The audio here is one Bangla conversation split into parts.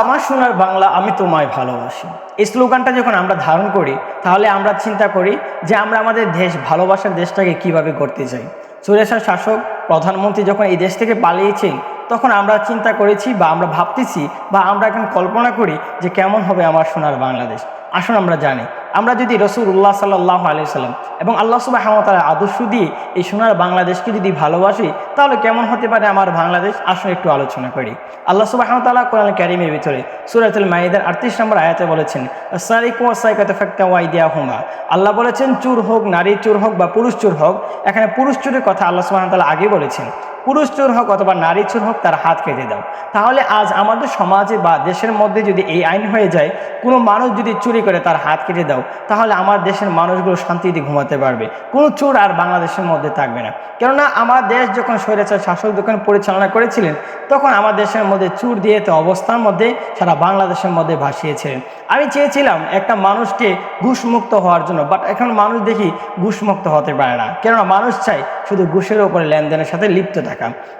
আমার সোনার বাংলা আমি তোমায় ভালোবাসি। এই স্লোগানটা যখন আমরা ধারণ করি, তাহলে আমরা চিন্তা করি যে আমরা আমাদের দেশ, ভালোবাসার দেশটাকে কীভাবে করতে চাই। সুরেশার শাসক, প্রধানমন্ত্রী যখন এই দেশ থেকে পালিয়েছেন তখন আমরা চিন্তা করেছি বা আমরা ভাবতেছি বা আমরা এখন কল্পনা করি যে কেমন হবে আমার সোনার বাংলাদেশ। আসুন আমরা জানি, আমরা যদি রসুল্লাহ সাল্লাহ আলি সাল্লাম এবং আল্লাহ সুবাহ হামতার আদর্শ দিয়ে এই সোনার বাংলাদেশকে যদি ভালোবাসি, তাহলে কেমন হতে পারে আমার বাংলাদেশ? আসুন একটু আলোচনা করি। আল্লাহ সুবাহ হামতাল্লাহ কোরআন ক্যারিমের ভিতরে সুরাতুল মাইদার আটত্রিশ নম্বর আয়াতে বলেছেন সারিকু সাইকাতে ফেক্তা ওয়াই দেয়া হুমা আল্লাহ বলেছেন, চুর হোক, নারী চুর হোক বা পুরুষ চুর হোক এখানে পুরুষ চুরের কথা আল্লাহ সুবাহ আগে বলেছেন। পুরুষ চোর হোক অথবা নারী চোর হোক, তার হাত কেটে দাও। তাহলে আজ আমাদের সমাজে বা দেশের মধ্যে যদি এই আইন হয়ে যায়, কোনো মানুষ যদি চুরি করে তার হাত কেটে দাও, তাহলে আমার দেশের মানুষগুলো শান্তিতে ঘুমাতে পারবে। কোনো চোর আর বাংলাদেশের মধ্যে থাকবে না। কেননা আমার দেশ যখন স্বৈরাচার শাসক যখন পরিচালনা করেছিলেন, তখন আমার দেশের মধ্যে চুর দিয়ে তো অবস্থার মধ্যে সারা বাংলাদেশের মধ্যে ভাসিয়েছিলেন। আমি চেয়েছিলাম একটা মানুষকে ঘুষমুক্ত হওয়ার জন্য বাট এখন মানুষ দেখি ঘুষমুক্ত হতে পারে না। কেননা মানুষ চাই শুধু ঘুষের উপরে লেনদেনের সাথে লিপ্ত থাকা।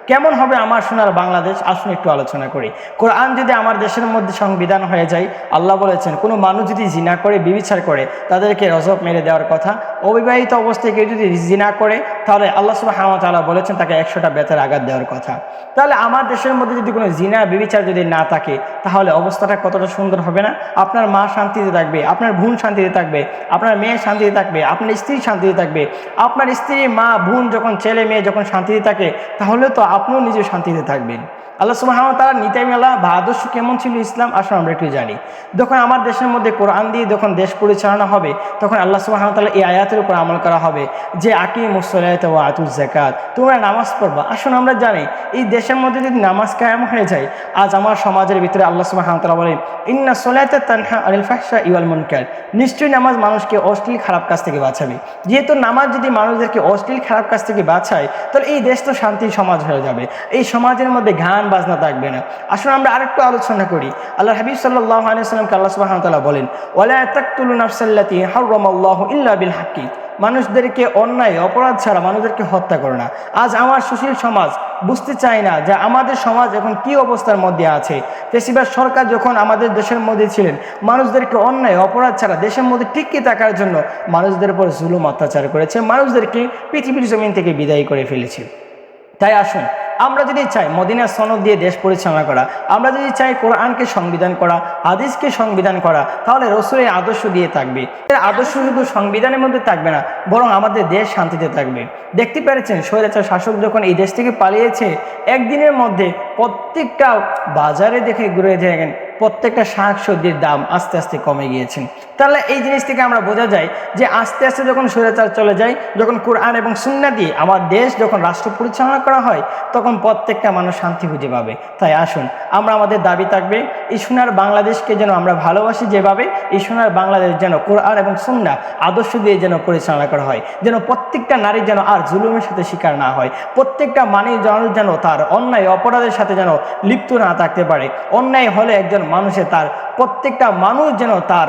কেমন হবে আমার সোনার বাংলাদেশ? আসুন একটু আলোচনা করি। কোরআন যদি আমার দেশের মধ্যে সংবিধান হয়ে যায়, আল্লাহ বলেছেন, কোনো মানুষ যদি জিনা করে, বিবিচার করে, তাদেরকে রজব মেরে দেওয়ার কথা। অবিবাহিত অবস্থায় কেউ যদি জিনা করে তাহলে আল্লাহ সুবাহ তালা বলেছেন তাকে একশোটা বেতের আঘাত দেওয়ার কথা। তাহলে আমার দেশের মধ্যে যদি কোনো জিনা বিবিচার যদি না থাকে, তাহলে অবস্থাটা কতটা সুন্দর হবে না? আপনার মা শান্তিতে থাকবে, আপনার বোন শান্তিতে থাকবে, আপনার মেয়ে শান্তিতে থাকবে, আপনার স্ত্রী শান্তিতে থাকবে। আপনার স্ত্রী, মা, বোন যখন ছেলে মেয়ে যখন শান্তিতে থাকে, তাহলে তো আপনিও নিজে শান্তিতে থাকবেন। আল্লাহ সুবাহ তারা নীতিমালা বা আদর্শ কেমন ছিল ইসলাম? আসলে আমরা একটু জানি। যখন আমার দেশের মধ্যে কোরআন দিয়ে যখন দেশ পরিচালনা হবে, তখন আল্লাহ সুবাহ তালা এই আয়াতের উপর আমল করা হবে যে আকিম আকি ও আতুল জাকাত তোমরা নামাজ পড়বা। আসুন আমরা জানি, এই দেশের মধ্যে যদি নামাজ কায়াম হয়ে যায়, আজ আমার সমাজের ভিতরে আল্লাহ সুবাহ তালা বলেন, ইন্না সোলায়ত তানহা আলিল ফাহসা ইউল মুনকার। নিশ্চয়ই নামাজ মানুষকে অশ্লীল খারাপ কাজ থেকে বাঁচাবে। যেহেতু নামাজ যদি মানুষদেরকে অশ্লীল খারাপ কাজ থেকে বাঁচায়, তাহলে এই দেশ তো শান্তির সমাজ হয়ে যাবে। এই সমাজের মধ্যে গান বাজনা থাকবে না। আসলে আমরা আরেকটু আলোচনা করি। আল্লাহ হাবিব সাল্লাহ আলিয়াল্লামকে আল্লাহ সুবাহ তাল্লাহ বলেন ওলা তাকতুল নাফসাল্লাতি হার্লাহ ইল্লা বিল হাক্কি। মানুষদেরকে অন্যায়, অপরাধ ছাড়া মানুষদেরকে হত্যা করে না। আজ আমার সুশীল সমাজ বুঝতে চায় না যে আমাদের সমাজ এখন কি অবস্থার মধ্যে আছে। বেশিরভাগ সরকার যখন আমাদের দেশের মধ্যে ছিলেন, মানুষদেরকে অন্যায়, অপরাধ ছাড়া দেশের মধ্যে টিকিয়ে থাকার জন্য মানুষদের উপর জুলুম অত্যাচার করেছে, মানুষদেরকে পৃথিবীর জমিন থেকে বিদায় করে ফেলেছে। তাই আসুন আমরা যদি চাই মদিনার সনদ দিয়ে দেশ পরিচালনা করা, আমরা যদি চাই কোরআনকে সংবিধান করা, হাদিসকে সংবিধান করা, তাহলে রসুলের আদর্শ দিয়ে থাকবে। আদর্শ শুধু সংবিধানের মধ্যে থাকবে না, বরং আমাদের দেশ শান্তিতে থাকবে। দেখতে পেরেছেন, স্বৈরাচার শাসক যখন এই দেশ থেকে পালিয়েছে, একদিনের মধ্যে প্রত্যেকটা বাজারে দেখে ঘুরে দেখেন প্রত্যেকটা শাক সবজির দাম আস্তে আস্তে কমে গিয়েছে। তাহলে এই জিনিস থেকে আমরা বোঝা যায় যে আস্তে আস্তে যখন স্বৈরাচার চলে যায়, যখন কোরআন এবং সুন্না দিয়ে আমার দেশ যখন রাষ্ট্র পরিচালনা করা হয়, তখন প্রত্যেকটা মানুষ শান্তি খুঁজে পাবে। তাই আসুন, আমরা আমাদের দাবি থাকবে, এই সোনার বাংলাদেশকে যেন আমরা ভালোবাসি যেভাবে, এই সোনার বাংলাদেশ যেন কোরআন এবং সুন্না আদর্শ দিয়ে যেন পরিচালনা করা হয়, যেন প্রত্যেকটা নারী যেন আর জুলুমের সাথে শিকার না হয়, প্রত্যেকটা মানি মানুষ যেন তার অন্যায় অপরাধের সাথে যেন লিপ্ত না থাকতে পারে। অন্যায় হলে একজন মানুষে তার, প্রত্যেকটা মানুষ যেন তার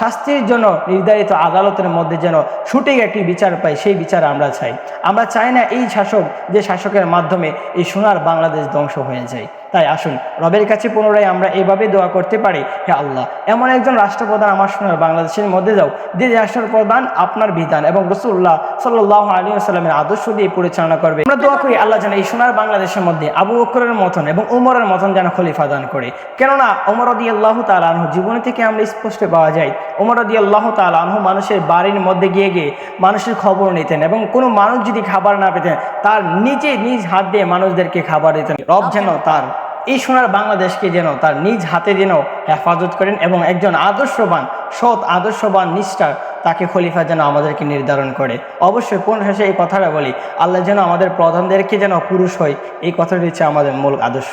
শাস্তির জন্য নির্ধারিত আদালতের মধ্যে যেন সঠিক একটি বিচার পায়, সেই বিচার আমরা চাই। আমরা চাই না এই শাসক যে শাসকের মাধ্যমে এই সোনার বাংলাদেশ ধ্বংস হয়ে যায়। তাই আসুন, রবের কাছে পুনরায় আমরা এভাবে দোয়া করতে পারি, হে আল্লাহ, এমন একজন রাষ্ট্রপ্রধান আমার সোনার বাংলাদেশের মধ্যে যাও, যে রাষ্ট্রপ্রধান আপনার বিধান এবং রসুল্লাহ সাল্লাহ আলী সাল্লামের আদর্শ দিয়ে পরিচালনা করবে। আমরা দোয়া করি আল্লাহ যেন এই সোনার বাংলাদেশের মধ্যে আবু বকরের মতন এবং উমরের মতন যেন খলিফা দান করে। কেননা ওমরদি আল্লাহ তালাহ জীবনে থেকে আমরা স্পষ্ট পাওয়া যায় ওমরদি আল্লাহ তালাহ মানুষের বাড়ির মধ্যে গিয়ে গিয়ে মানুষের খবর নিতেন এবং কোনো মানুষ যদি খাবার না পেতেন, তার নিজে নিজ হাত দিয়ে মানুষদেরকে খাবার দিতেন। রব যেন তার এই সোনার বাংলাদেশকে যেন তার নিজ হাতে যেন হেফাজত করেন এবং একজন আদর্শবান, সৎ, আদর্শবান, নিষ্ঠার তাকে খলিফা যেন আমাদেরকে নির্ধারণ করে। অবশ্যই কোন শেষে এই কথাটা বলি, আল্লাহ যেন আমাদের প্রধানদেরকে যেন পুরুষ হয়, এই কথাটি হচ্ছে আমাদের মূল আদর্শ।